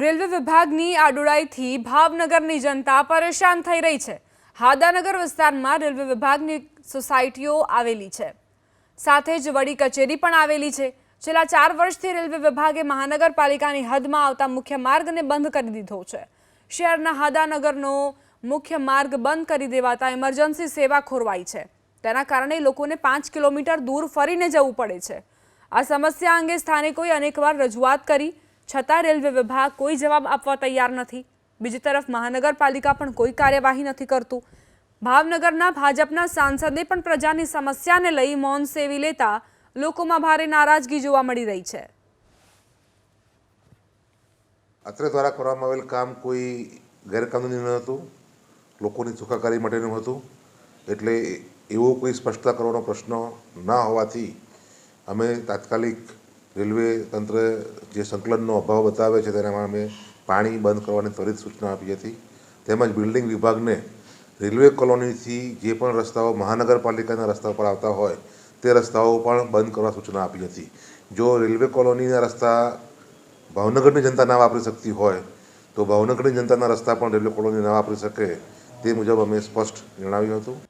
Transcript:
Railway વિભાગની આડોડાઈથી ભાવનગરની જનતા પરેશાન થઈ રહી છે. હાદાનગર વિસ્તારમાં રેલવે વિભાગની સોસાયટીઓ આવેલી છે. સાથે જ વડી કચેરી પણ આવેલી છે. છેલ્લા ચાર વર્ષથી રેલવે વિભાગે મહાનગરપાલિકાની હદમાં આવતા મુખ્ય માર્ગને બંધ કરી દીધો છે. શહેરના હાદાનગરનો મુખ્ય માર્ગ બંધ કરી દેવાતા ઇમરજન્સી સેવા ખોરવાઈ છે. તેના કારણે લોકોને પાંચ કિલોમીટર દૂર ફરીને જવું પડે છે. આ સમસ્યા અંગે સ્થાનિકોએ અનેકવાર રજૂઆત કરી. છતાં રેલવે વિભાગ કોઈ જવાબ આપવા તૈયાર નથી. બીજી તરફ મહાનગરપાલિકા પણ કોઈ કાર્યવાહી નથી કરતું. ભાવનગરના ભાજપના સાંસદે પણ પ્રજાની સમસ્યાને લઈ મૌન સેવી લેતા લોકોમાં ભારે નારાજગી જોવા મળી રહી છે. અત્રે દ્વારા કરવામાં આવેલ કામ કોઈ ગેરકાનૂની ન હતું. લોકોની સુખાકારી માટેનું હતું. એટલે એવો કોઈ સ્પષ્ટતા કરવાનો પ્રશ્ન ના હોવાથી અમે તાત્કાલિક રેલવે તંત્ર જે સંકલનનો અભાવ બતાવે છે તેનામાં અમે પાણી બંધ કરવાની ત્વરિત સૂચના આપી હતી. તેમજ બિલ્ડિંગ વિભાગને રેલવે કોલોનીથી જે પણ રસ્તાઓ મહાનગરપાલિકાના રસ્તા પર આવતા હોય તે રસ્તાઓ પણ બંધ કરવા સૂચના આપી હતી. જો રેલવે કોલોનીના રસ્તા ભાવનગરની જનતા ના વાપરી શકતી હોય, તો ભાવનગરની જનતાના રસ્તા પણ રેલવે કોલોની ના વાપરી શકે તે મુજબ અમે સ્પષ્ટ જણાવ્યું હતું.